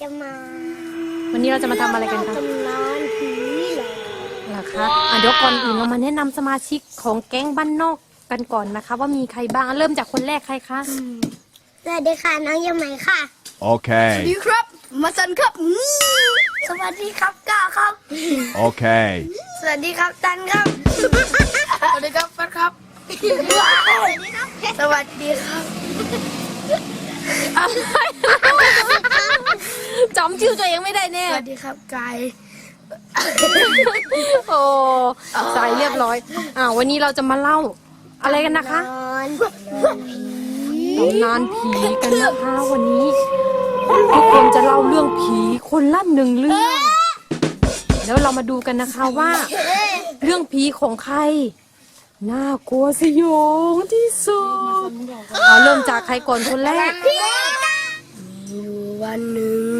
จะมาวันนี้เราจะมาทำอะไรกันคะตำนานผีเหรอเหรอคะอะเดี๋ยวก่อนอื่นเรามาแนะนำสมาชิกของแก๊งบ้านนอกกันก่อนนะคะ ว่ามีใครบ้างเริ่มจากคนแรกใครคะสวัสดีค่ะน้องยังไหมค่ะ Okay. ดีครับ มาสันครับอืมสวัสดีครับก้าครับ Okay. สวัสดีครับตันครับ สวัสดีครับฟัดครับ สวัสดีครับจำชื่อตัวเองไม่ได้แน่สวัสดีครับกายโอ้สายเรียบร้อยอ่าวันนี้เราจะมาเล่า อะไรกันนะคะตำนานผีกันนะคะวันนี้ทุกคนจะเล่าเรื่องผีคนละหนึ่งเรื่อง แล้วเรามาดูกันนะคะว่า เรื่องผีของใครน่ากลัวสยองที่สุดเอาเริ่มจากใครก่อนคนแรกอยู่วันหนึ่ง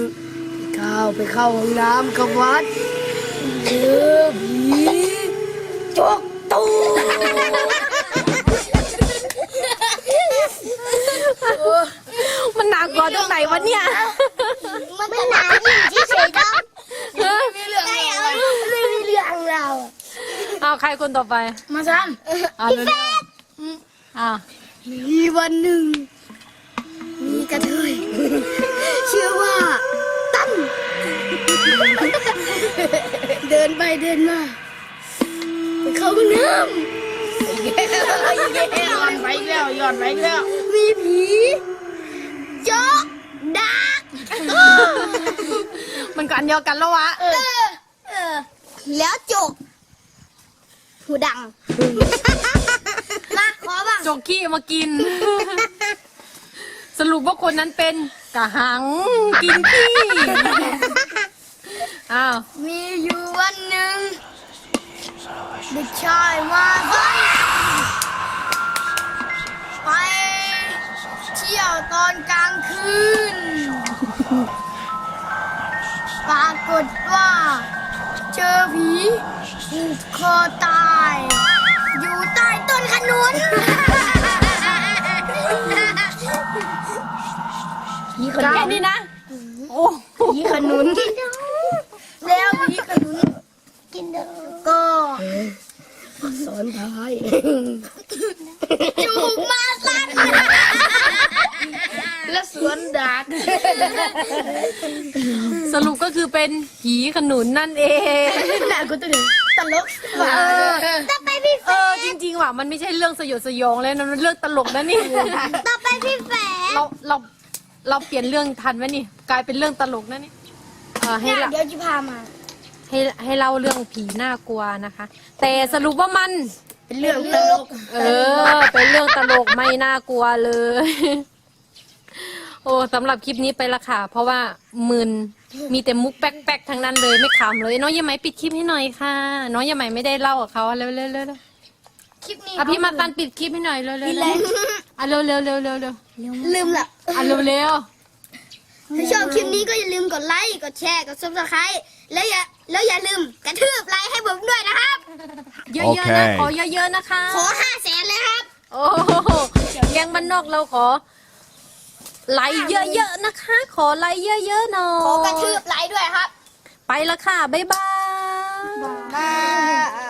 ก้าวไปเข้าห้องน้ำกับวัดเจอผีจกตูมันหนักกว่าตรงไหนวะเนี่ยมันหนาอยู่เฉยๆครับไม่มีเรื่องเราไม่มีเรื่องเราเอาใครคนต่อไปมาซ้เอาเร็วๆอ่าำมีวันหนึ่งมีกระเทย ดินไปเดินมาไปเข้าห้องน้ำย้อนไปอีกแล้วย้อนไปอีกแล้วมีผีเจาะดักมันกันเดียวกันแล้ววะเออเออ แล้วจกหูดัง มาขอบ้างจกขี้มากิน สรุปว่าคนนั้นเป็นกะหังกินขี้ อ้าว มีอยู่วันหนึ่งเด็กชายมาไปไปเที่ยวตอนกลางคืน ปรากฏว่า เจอผีผูกคอตาย อยู่ใต้ต้นขนุนแค่นี้นะ โอ้ผีขนุน แล้วผีขนุนก็ สอนท้ายจูบมาสั้นและสวนดักสรุปก็คือเป็นผีขนุนนั่นเองน่ากูตื่นตลกว่ะต่อไปพี่เออจริง ๆ ว่ะมันไม่ใช่เรื่องสยดสยองเลยนะมันเรื่องตลกนะนี่ ต่อไปพี่แฝดเราเราเราเปลี่ยนเรื่องทันไหมนี่ กลายเป็นเรื่องตลกนะนี่เออให้ละ เดี๋ยวจะพามา ให้ให้เล่าเรื่องผีน่ากลัวนะคะ แต่สรุปว่ามัน เป็นเรื่องตลกเออ เป็นเรื่องตลกไม่น่ากลัวเลย โอ้สำหรับคลิปนี้ไปละค่ะ เพราะว่ามึนมีแต่มุกแป๊กๆทั้งนั้นเลยไม่ขำเลย น้องยายไหมปิดคลิปให้หน่อยค่ะ น้องยายไหมไม่ได้เล่ากับเขาเร็วๆเร็วๆเร็วคลิปนี้ๆอะพี่มาตันปิดคลิปให้หน่อยเร็วๆเร็วๆอะเร็วๆเร็วๆเร็วๆเร็วๆเร็วลืมละๆอะเร็วๆเร็ว ถ้าชอบคลิปนี้ก็อย่าลืมกดไลค์ กดแชร์ กดซับสไครต์แล้วอย่าแล้วอย่าลืมกระทืบไลค์ให้ผมด้วยนะครับๆเยอะๆนะ โอเค ขอเยอะๆนะคะ ขอห้าแสนเลยครับ โอ้โหแกงบ้านนอกเราขอ ไลค์เยอะๆนะคะ ขอไลค์เยอะๆหน่อยขอกระทืบไลค์ด้วยครับไปละค่ะ บ๊ายบายบ๊าย